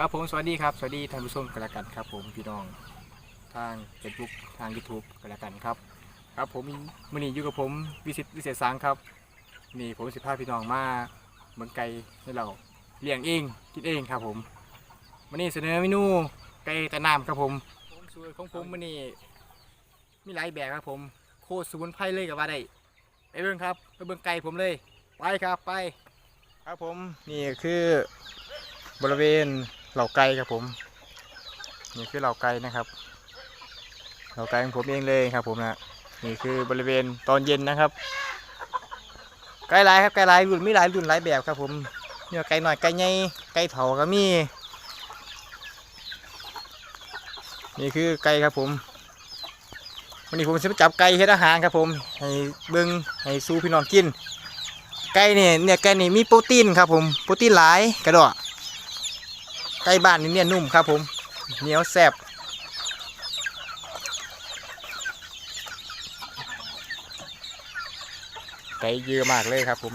ครับผมสวัสดีครับสวัสดีท่านผู้ชมกันละกันครับ ผมพี่น้องทางเฟซบุ๊กทาง YouTube กันละกันครับ ครับผมมื่อนี้อยู่กับผมวิสิตวิเศษสังครับนี่ผมสิพาพี่น้องมาเมืองไก่ให้เราเลี้ยงเองกินเองครับผมวันนี้เสนอเมนูไก่ตะน้ำครับผมผมสูตรของผมมื่อนี้มีหลายแบบครับผมโคตรสมุนไพรเลยกับว่าได้ไปเบิ่งครับไปเบิ่งไก่ผมเลยไปครับไป ครับผมนี่คือบริเวณ เหล่าไก่ครับผม นี่คือเหล่าไก่นะครับ เหล่าไก่ของผมเองเลยครับ ผมนะนี่คือบริเวณตอนเย็นนะครับ ไก่หลายครับไก่หลายรุ่นมีหลายรุ่นหลายแบบครับ ผมเนี่ยไก่หน่อยไก่ใหญ่ไก่เถาก็มีนี่คือไก่ครับผมวันนี้ผมจะจับไก่เฮ็ดอาหารครับผม ให้เบิ้งให้สู้พี่น้องกิน ไก่เนี่ยเนี่ยไก่นี่มีโปรตีนครับผม โปรตีนหลายกระดอก ไก่บ้านนี่เนี่ยนุ่มครับผมเหนียวแซ่บไก่เยอะมากเลยครับผม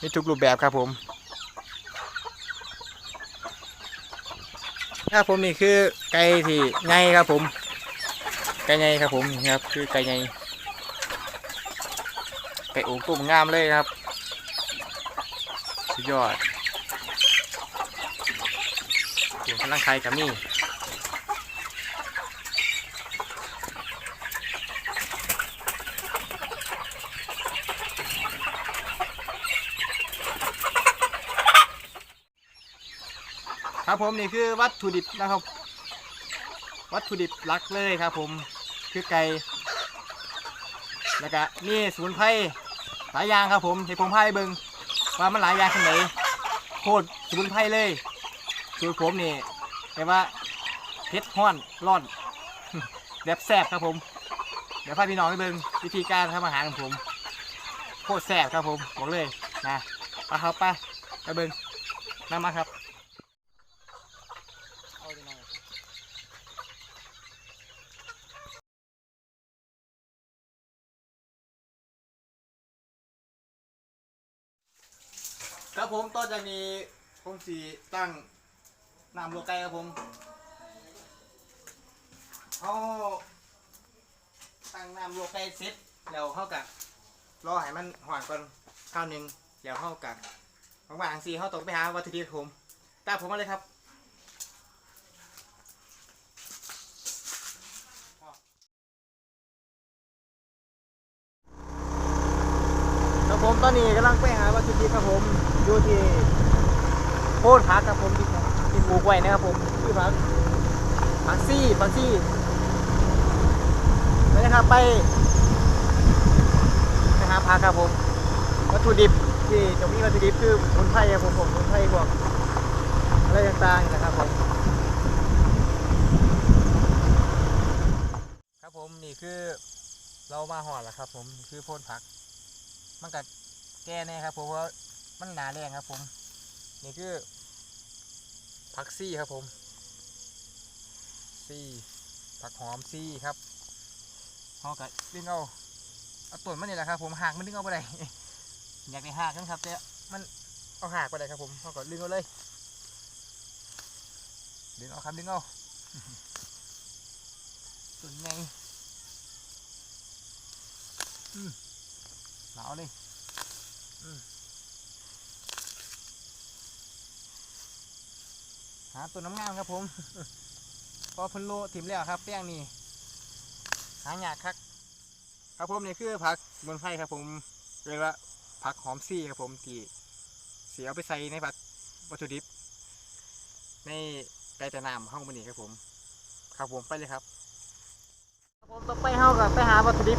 มีทุกรูปแบบครับผมครับผมนี่คือไก่ที่ไงครับผม ไก่ไงครับผมนะครับคือไก่ไงไก่โอ่งตุ่มงามเลยครับ สุดยอดส่วน กำลังไข่กับมี่ครับผมนี่คือวัตถุดิบนะครับ วัตถุดิบหลักเลยครับ ผมคือไก่แล้วก็นี่สมุนไพรหลายอย่างครับผมให้ผมพาให้เบิงว่ามันหลายอย่างขนาดไหนโคตรสมุนไพรเลยคือผมนี่ แต่ว่าเผ็ดห้อนร้อนแบบแซ่บครับผม เดี๋ยวพาพี่น้องไปเบิ่งวิธีการทำอาหารของผมโคตรแซ่บครับผมบอกเลยนะไปครับไปไปเบิ่งนำมาครับครับผมต่อจากนี้ผมสีตั้ง น้ำลวกไก่ครับผมเอาตั้งน้ำลวกไก่เสร็จแล้วเข้ากับรอให้มันหวานก่อนข้าวหนึ่งแล้วเข้ากับบางๆสีเข้าต้องไปหาวัตถุดิบครับผมตามผมมาเลยครับครับผมตอนนี้กำลังไปหาวัตถุดิบครับผมอยู่ที่โพดพักครับผมที่ที่ ปลูกไว้นะครับผมที่พักพักซี่พักซี่ไปนะครับไปไปหาพักครับผมวัตถุดิบที่จะมีวัตถุดิบคือสมุนไพรครับผมผมสมุนไพรพวกอะไรต่างๆนะครับผมครับผมนี่คือเรามาหอดแล้วครับ ผมคือโพดพัก มันก็แก่แน่ครับผมเพราะมันหนาแรงครับผม นี่คือ ผักซี่ครับผมซี่ผักหอมซี่ครับเขาก็ดึงเอาเอาต้นมันนี่แหละครับ ผมหากมันดึงเอาไปได้อยากได้หากนะครับแต่มันเอาหากไปได้ครับผมเขาก็ดึงเอาเลยดึงเอาครับดึงเอาต้นไงอืมหนาวเลย หาตัวน้ำงามครับผม พอพิ่นโลถิ่มแล้วครับแป้งนี่หายากครับครับผมนี่คือผักบนไฟครับผมเรียกว่าผักหอมซี่ครับผมที่เสียเอาไปใส่ในผักวัตถุดิบ ในไก่แต่น้ำห้องมันนี่ครับผม ครับผมไปเลยครับครับผมต่อไปเฮากับไปหาวัตถุดิบ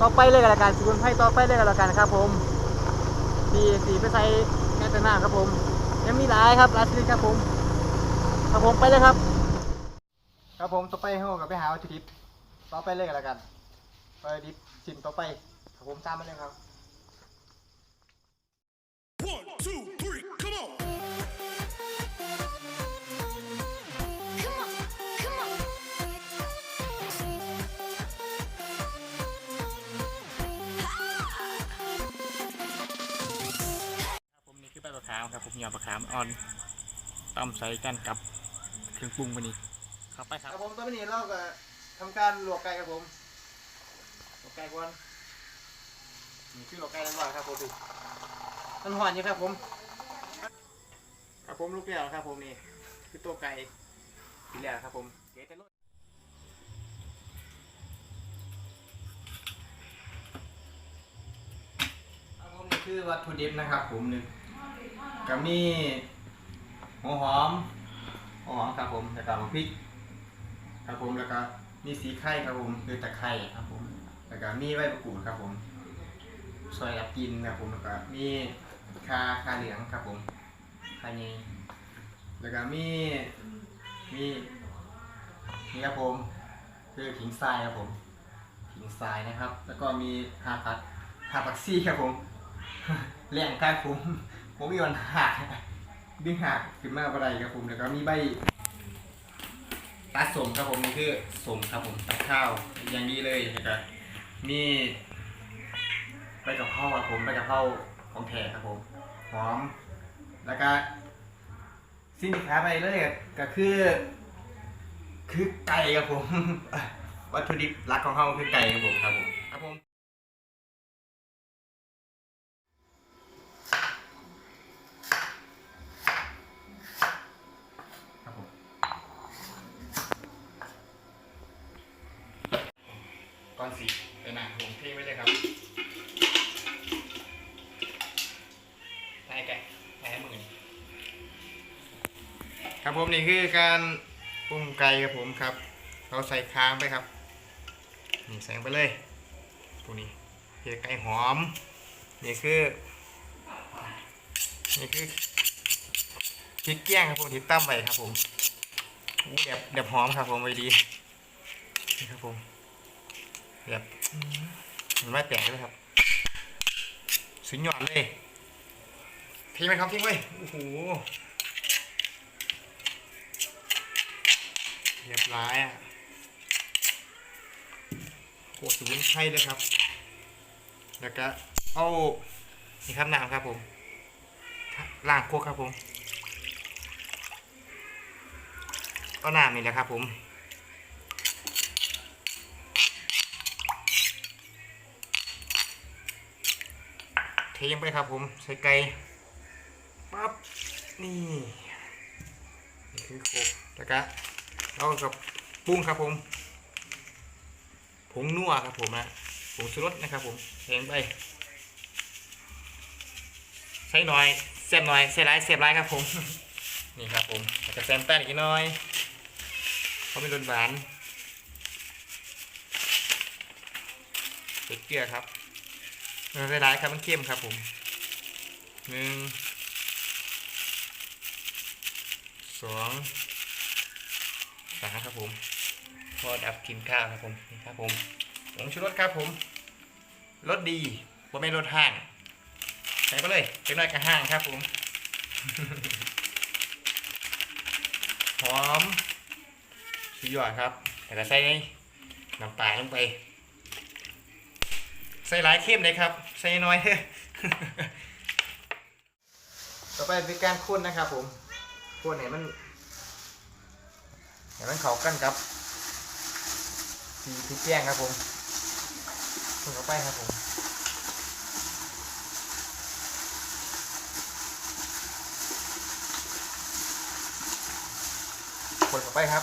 ต่อไปเลยกันละกันสุนไพรต่อไปเลยกันละกันครับผมสีสีไปใส่แกงแต่น้ำครับผม ยังมีหลายครับหลายชนิดครับผมครับผมไปเลยครับ ครับผมต่อไปเฮากับไปหาวัตถุดิบต่อไปเลยกันละกันวัตถุดิบชิ้นต่อไปครับผมตามมาเลยครับ One, two, ามครับผมยอดมะขามอ่อนตำใส่กันกับเครื่องปรุงวันนี้ครับไปคครับรับผมตอนนี้เราก็ทำการลวกไก่ครับผมลวกไก่ก่อนนี่คือลวกไก่แล้วครับผมดูมันหวานอยู่ครับผมครับผมลูกเลี้ยงครับผมนี่คือตัวไก่ทีแรกครับผมเกแต่รสครับผมนี่คือวัตถุดิบนะครับผมหนึ่ง ก็มีหัวหอมหัวหอมครับผมแล้วก็พริกครับผมแล้วก็มีสีไข่ครับผมคือตะไคร่ครับผมแล้วก็มีใบมะกรูดครับผมซอยรับกินครับผมแล้วก็มีคาคาเหลืองครับผมคาเนยแล้วก็มีมีนี่ครับผมคือขิงทรายครับผมขิงทรายนะครับ แล้วก็มีฮาผัดฮาปักซี่ครับผมแรงกายผม ผมมีวันหักดึงหักขึ้นมาอะไรครับผมแล้วก็มีใบปลาสมครับผมนี่คือสมครับผมตัดข้าวอย่างดีเลยนะครับมีใบกะเพราครับผมใบกะเพราของแท้ครับผมหอม แล้วก็สิ่งที่ขาไปเลยก็คือ คือไก่ครับผม วัตถุดิบหลักของเขาคือไก่ครับผมครับผมครับผม อนสีเป็นหนังผมเทไว้เลยครับให้แกะให้มือครับผมนี่คือการปรุงไก่ครับผมครับ เราใส่ค้างไปครับ นี่ใส่ไปเลยตรงนี้เพียไก่หอม นี่คือ นี่คือพริกแกงครับผมที่ตั้มไว้ครับผมอู้แบบแบบหอมครับผมไว้ดีนี่ครับผม แบบอืมมันไม่แตกเลยครับ สุดยอดเลยทิ้งไหมครับทิ้งไว้โอ้โหเรียบร้อยอะโคตรสมุนไพรเลยครับ แล้วก็เอานี่ครับน้ำครับผมล้างโคกครับผมเอาน้ำนี่แหละครับผม เทลงไปครับผมใส่ไก่ปั๊บนี่นี่คือโคกแล้วก็เรากับปรุงครับผมผงนัวครับผมนะผงชูรสนะครับผมเทลงไปใส่หน่อยเสียบหน่อยใส่ร้ายเสียบร้ายครับผมนี่ครับผมแล้วก็แซมแป้นอีกน่อยเพราะเป็นรสหวานใส่เกลือครับ ไม่เป็นไรครับมันเข้มครับผมหนึ่งสองสามครับผมพอดับกินข้าวครับผมนี่ครับผมผงชูรสครับผมรสดีว่าไม่รสห้างใส่ไปเลยเป็นหน่อยกระห้างครับผมหอมสุดยอดครับแต่ละใส่น้ำปลาลงไป ใส่หลายเข้มเลยครับ ใส่น้อยต่อไปเป็นการคุ้นนะครับผมคุ้นเนี่ยมันเห็นมันเข้ากันกับสีพริกแกงครับผมคุ้นเข้าไปครับผมคนเข้าไปครับ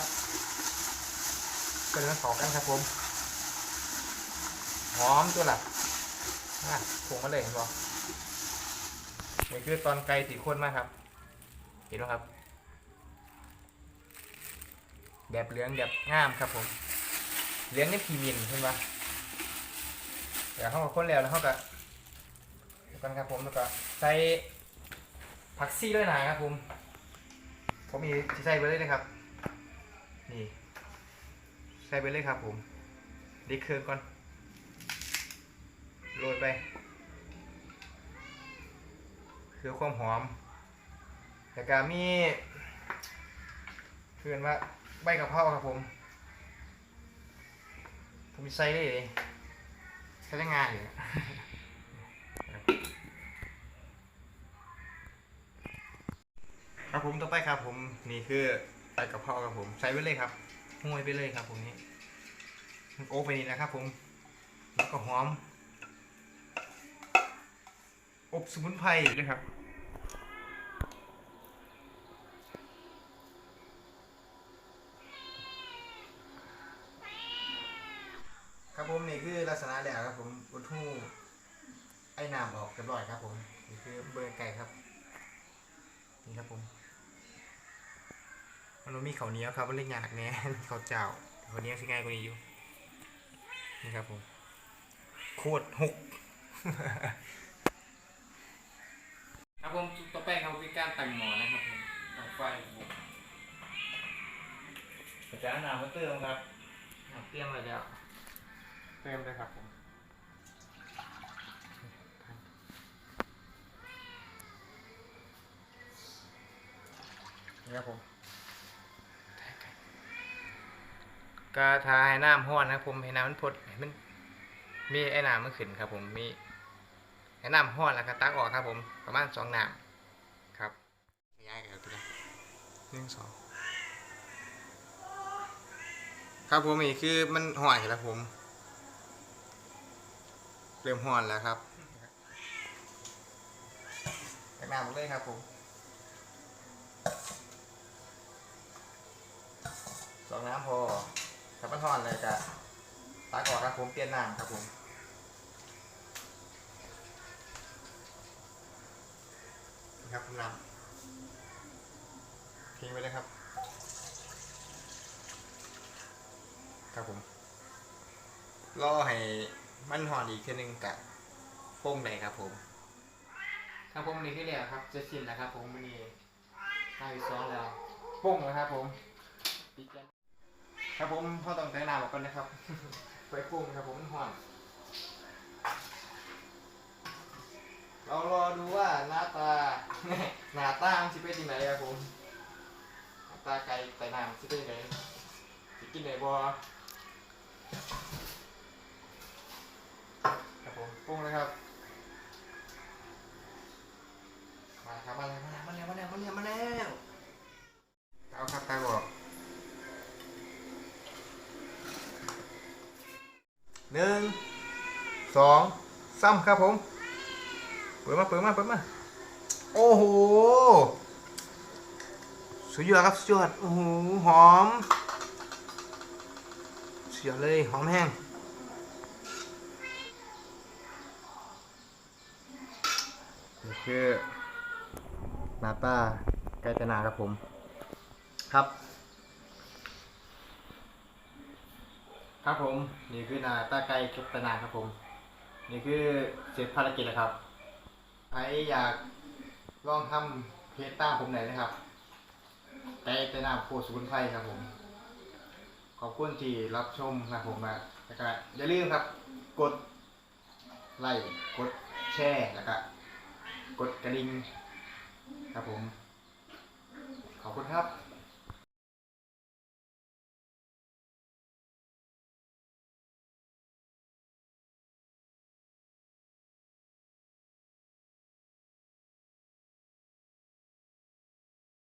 ก็เลยมันเข้ากันครับผม หอมตัวหละ อะผงมาเลยเห็นบ่นี่คือตอนไก่ตีข้นมากครับ เห็นไหมครับ แบบเหลืองแบบงามครับผมเหลืองนี่พีมินเห็นปะเดี๋ยวเขาก็ข้นแล้วแล้วเขาก็เดี๋ยวกันครับผมแล้วก็ใส่ผักซี่ด้วยนะครับผม ผมมีใส่ไปเลยนะครับ นี่ ใส่ไปเลยครับผมดีเครื่องก่อน โรยไปคือความหอมแล้วก็มีเพื่อนว่าใบกะเพราครับผมผมมีใส่เลยใช้ได้งานอยู่ครับผมต่อไปครับผมนี่คือใบกะเพราครับผมใส่ไว้เลยครับห้วยไปเลยครับผมนี่โอ้ไปนี่นะครับผมแล้วก็หอม อบสมุนไพรด้วยครับ ครับผมนี่คือลักษณะแล้วครับผมอุทูไอ้น้ำออกเรียบร้อยครับผมนี่คือเบอร์ไก่ครับ นี่ครับผมมันมีเขาเนี้ยครับมันเล็กยากแน่ข้าเจ้าเขาเนี้ยวสิง่ายกว่านี้อยู่นี่ครับผมโคตรหก ผมต่อไปครับคือการแต่งหมอนะครับผมตั้งไฟกระจายน้ำมาเติมครับอะเตรียมไว้แล้วเติมเลยครับผมนี่ครับผมกระทายน้ำห้อนนะครับผมให้น้ำมันพดให้มันมีไอ้น้ำมันขึ้นครับผมมี ไอ้น้ำห้อนแล้วก็ตักออกครับผมประมาณสองน้ำครับย้ายกันตัวหนึ่งสองครับผมนี่คือมันห่อนแล้วผม เริ่มห่อนแล้วครับแตกน้ำหมดเลยครับผมสองน้ำพอถ้ามันห่อนเลยจะตักออกครับผมเปลี่ยนน้ำครับผม ครับผมน้ำทิ้งไว้เลยครับ ครับผมรอให้มันหอนอีกทีหนึงกับโป้งเลยครับ ผม ครับผมนี่คือเรียกครับจะชินแล้วครับ ผมนี่ห้าอีกสองแล้วโป้งแล้วครับ ผมปิดกันครับผมพ่อต้องแต่งหน้าออกก่อนนะครับไปโป้งครับผมมันหอน เรารอดูว่าหน้าตา หน้าตามันจะเป็นยังไงครับผมหน้าตาไก่ไก่น้ำจะเป็นยังไงจะกินไหนบ่ครับผมปรุงเลยครับมาครับมาเลยมาแล้วมาแล้วมาแล้วมาแล้วมาแล้วเอาครับตาบอกหนึ่งสองสามครับผม เปิดมาเปิดมาเปิดมา โอ้โห สุดยอดครับสุดยอด โอ้โห หอมสุดยอดเลย หอมแห้งนี่คือหน้าตาไก่ตนาครับผม ครับ ครับผม นี่คือหน้าตาไก่ตนาครับผม นี่คือเสร็จภารกิจแล้วครับ ใครอยากลองทำเพจตามผมหน่อยนะครับไก่ตนาโคตรสมุนไพรครับผม ขอบคุณที่รับชมนะครับผมนะแล้วก็อย่าลืมครับ กดไลค์กดแชร์แล้วก็กดกระดิ่งครับผม ขอบคุณครับ